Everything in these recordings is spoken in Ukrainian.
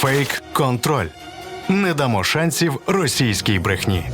Фейк контроль. Не дамо шансів російській брехні.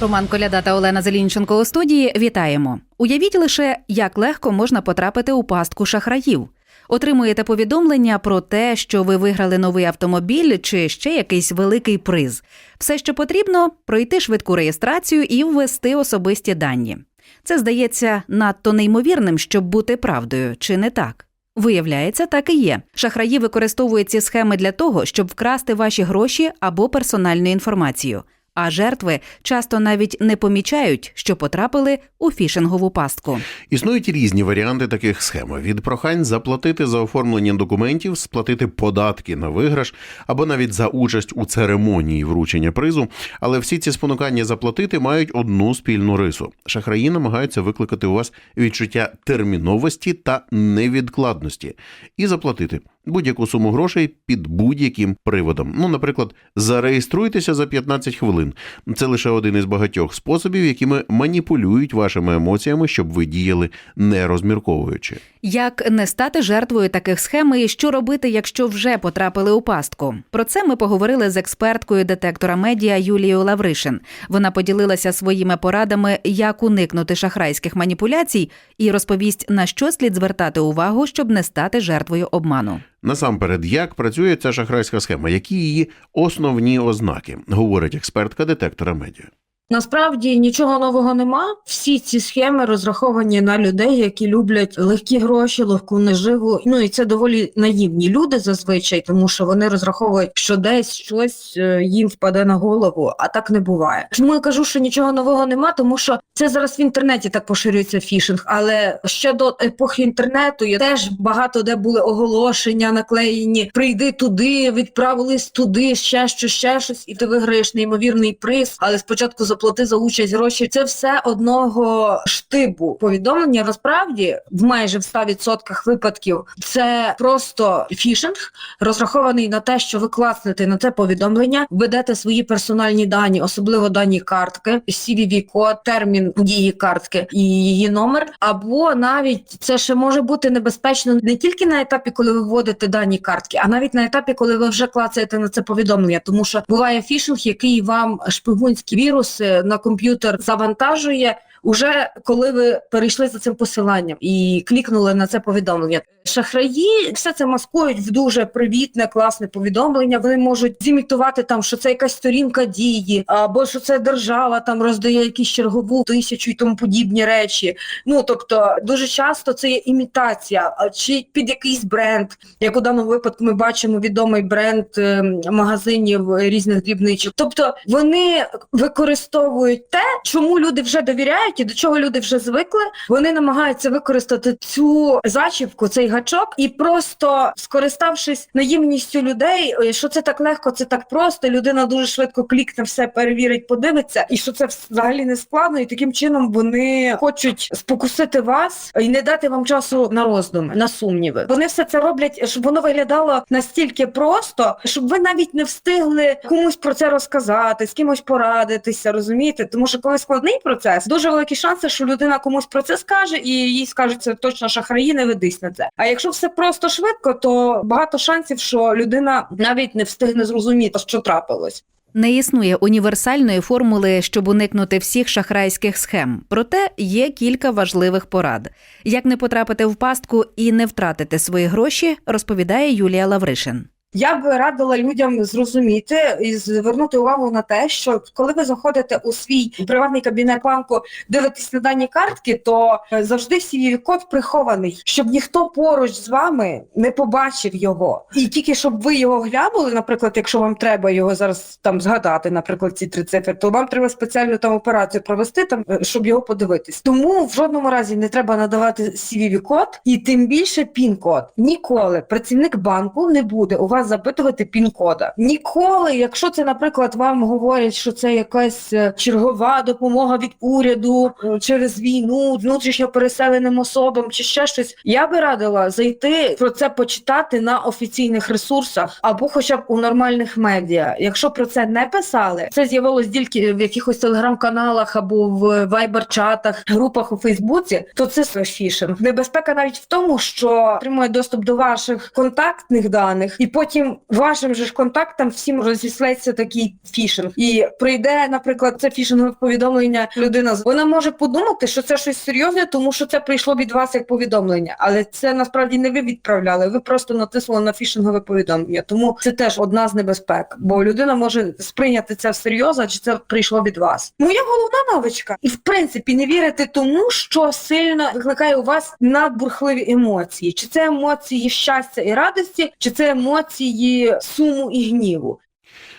Роман Коляда та Олена Зелінченко у студії. Вітаємо. Уявіть лише, як легко можна потрапити у пастку шахраїв. Отримуєте повідомлення про те, що ви виграли новий автомобіль чи ще якийсь великий приз. Все, що потрібно, пройти швидку реєстрацію і ввести особисті дані. Це здається надто неймовірним, щоб бути правдою, чи не так? Виявляється, так і є. Шахраї використовують ці схеми для того, щоб вкрасти ваші гроші або персональну інформацію. А жертви часто навіть не помічають, що потрапили у фішингову пастку. Існують різні варіанти таких схем: від прохань заплатити за оформлення документів, сплатити податки на виграш або навіть за участь у церемонії вручення призу. Але всі ці спонукання заплатити мають одну спільну рису: шахраї намагаються викликати у вас відчуття терміновості та невідкладності і заплатити будь-яку суму грошей під будь-яким приводом. Ну, наприклад, зареєструйтеся за 15 хвилин. Це лише один із багатьох способів, якими маніпулюють вашими емоціями, щоб ви діяли не розмірковуючи. Як не стати жертвою таких схем і що робити, якщо вже потрапили у пастку? Про це ми поговорили з експерткою детектора медіа Юлією Лавришин. Вона поділилася своїми порадами, як уникнути шахрайських маніпуляцій, і розповість на що слід звертати увагу, щоб не стати жертвою обману. Насамперед, як працює ця шахрайська схема, які її основні ознаки, говорить експертка детектора медіа. Насправді нічого нового нема. Всі ці схеми розраховані на людей, які люблять легкі гроші, легку наживу. Ну і це доволі наївні люди зазвичай, тому що вони розраховують, що десь щось е, їм впаде на голову, а так не буває. Чому я кажу, що нічого нового нема? Тому що це зараз в інтернеті так поширюється фішинг, але ще до епохи інтернету є теж багато де були оголошення наклеєні. Прийди туди, відправились туди, ще щось, ще щось, і ти виграєш неймовірний приз. Але спочатку заплати за участь гроші. Це все одного штибу повідомлення. Насправді, в майже в 100% випадків це просто фішинг, розрахований на те, що ви класнете на це повідомлення, введете свої персональні дані, особливо дані картки, CVV-код, термін дії картки і її номер. Або навіть це ще може бути небезпечно не тільки на етапі, коли ви вводите дані картки, а навіть на етапі, коли ви вже клацаєте на це повідомлення, тому що буває фішинг, який вам шпигунські віруси на комп'ютер завантажує. Уже коли ви перейшли за цим посиланням і клікнули на це повідомлення, шахраї все це маскують в дуже привітне, класне повідомлення. Вони можуть зімітувати там, що це якась сторінка дії, або що це держава там роздає якісь чергову тисячу і тому подібні речі. Ну тобто, дуже часто це є імітація, чи під якийсь бренд, як у даному випадку ми бачимо відомий бренд е, магазинів різних дрібничок. Тобто вони використовують те, чому люди вже довіряють і до чого люди вже звикли. Вони намагаються використати цю зачіпку, цей гачок, і просто скориставшись наївністю людей, е, що це так легко, це так просто. Людина дуже швидко клікне, все перевірить, подивиться, і що це взагалі не складно. І таким чином вони хочуть спокусити вас і не дати вам часу на роздуми, на сумніви. Вони все це роблять, щоб воно виглядало настільки просто, щоб ви навіть не встигли комусь про це розказати, з кимось порадитися, розумієте? Тому що коли складний процес, дуже великі шанси, що людина комусь про це скаже, і їй скажуть, це точно шахраї, не ведись на це. А якщо все просто швидко, то багато шансів, що людина навіть не встигне зрозуміти, що трапилось. Не існує універсальної формули, щоб уникнути всіх шахрайських схем. Проте є кілька важливих порад. Як не потрапити в пастку і не втратити свої гроші, розповідає Юлія Лавришин. Я б радила людям зрозуміти і звернути увагу на те, що коли ви заходите у свій приватний кабінет банку, дивитесь на дані картки, то е, завжди cvv код прихований, щоб ніхто поруч з вами не побачив його. І тільки щоб ви його глянули, наприклад, якщо вам треба його зараз там згадати, наприклад, ці три цифри, то вам треба спеціальну там операцію провести, там е, щоб його подивитись. Тому в жодному разі не треба надавати cvv код і тим більше пін-код. Ніколи працівник банку не буде у вас вас запитувати пін-кода. Ніколи, якщо це, наприклад, вам говорять, що це якась е, чергова допомога від уряду через війну, внутрішньо переселеним особам чи ще щось, я би радила зайти про це почитати на офіційних ресурсах або хоча б у нормальних медіа. Якщо про це не писали, це з'явилось тільки в якихось телеграм-каналах або в вайбер-чатах, групах у Фейсбуці, то це фішинг. Небезпека навіть в тому, що отримує доступ до ваших контактних даних, і потім вашим же ж контактам всім розіслеться такий фішинг. І прийде, наприклад, це фішингове повідомлення. Людина вона може подумати, що це щось серйозне, тому що це прийшло від вас як повідомлення, але це насправді не ви відправляли. Ви просто натиснули на фішингове повідомлення. Тому це теж одна з небезпек, бо людина може сприйняти це всерйоз, чи це прийшло від вас. Моя головна навичка, і в принципі не вірити тому, що сильно викликає у вас надбурхливі емоції, чи це емоції щастя і радості, чи це емоції суму і гніву.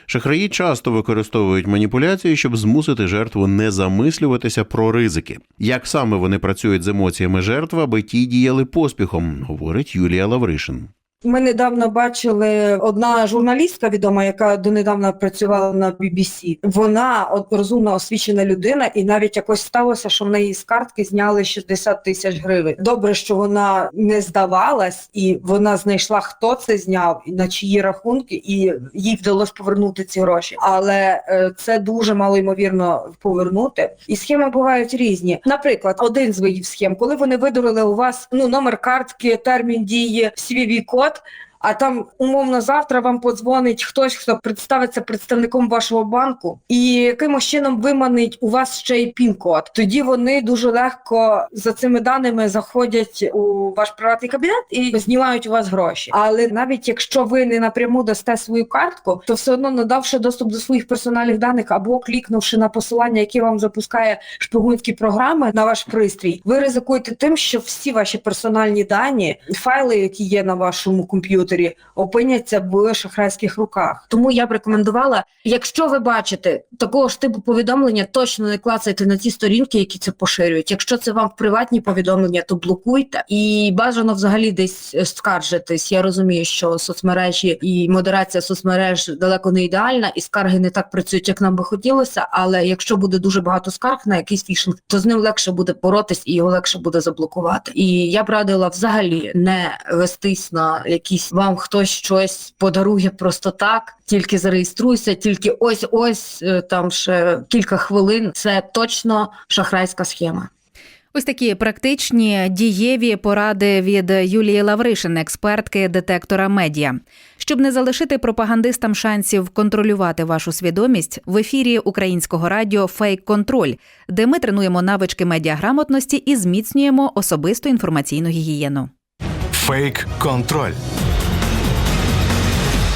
Шахраї часто використовують маніпуляції, щоб змусити жертву не замислюватися про ризики. Як саме вони працюють з емоціями жертв, аби ті діяли поспіхом, говорить Юлія Лавришин. Ми недавно бачили одна журналістка відома, яка донедавна працювала на BBC. Вона от, розумна освічена людина, і навіть якось сталося, що в неї з картки зняли 60 тисяч гривень. Добре, що вона не здавалась, і вона знайшла, хто це зняв, і на чиї рахунки, і їй вдалося повернути ці гроші. Але е, це дуже мало ймовірно повернути. І схеми бувають різні. Наприклад, один з видів схем, коли вони видурили у вас ну номер картки, термін дії, свій код. up А там умовно завтра вам подзвонить хтось, хто представиться представником вашого банку, і якимось чином виманить у вас ще й пін-код. Тоді вони дуже легко за цими даними заходять у ваш приватний кабінет і знімають у вас гроші. Але навіть якщо ви не напряму дасте свою картку, то все одно надавши доступ до своїх персональних даних або клікнувши на посилання, яке вам запускає шпигунські програми на ваш пристрій, ви ризикуєте тим, що всі ваші персональні дані, файли, які є на вашому комп'ютері, опиняться в шахрайських руках. Тому я б рекомендувала, якщо ви бачите такого ж типу повідомлення, точно не клацайте на ті сторінки, які це поширюють. Якщо це вам в приватні повідомлення, то блокуйте і бажано взагалі десь скаржитись. Я розумію, що соцмережі і модерація соцмереж далеко не ідеальна, і скарги не так працюють, як нам би хотілося. Але якщо буде дуже багато скарг на якийсь фішинг, то з ним легше буде боротись і його легше буде заблокувати. І я б радила взагалі не вестись на якісь вам хтось щось подарує просто так, тільки зареєструйся, тільки ось ось е, там ще кілька хвилин. Це точно шахрайська схема. Ось такі практичні дієві поради від Юлії Лавришин, експертки детектора медіа. Щоб не залишити пропагандистам шансів контролювати вашу свідомість, в ефірі українського радіо Фейк Контроль, де ми тренуємо навички медіаграмотності і зміцнюємо особисту інформаційну гігієну. Фейк контроль.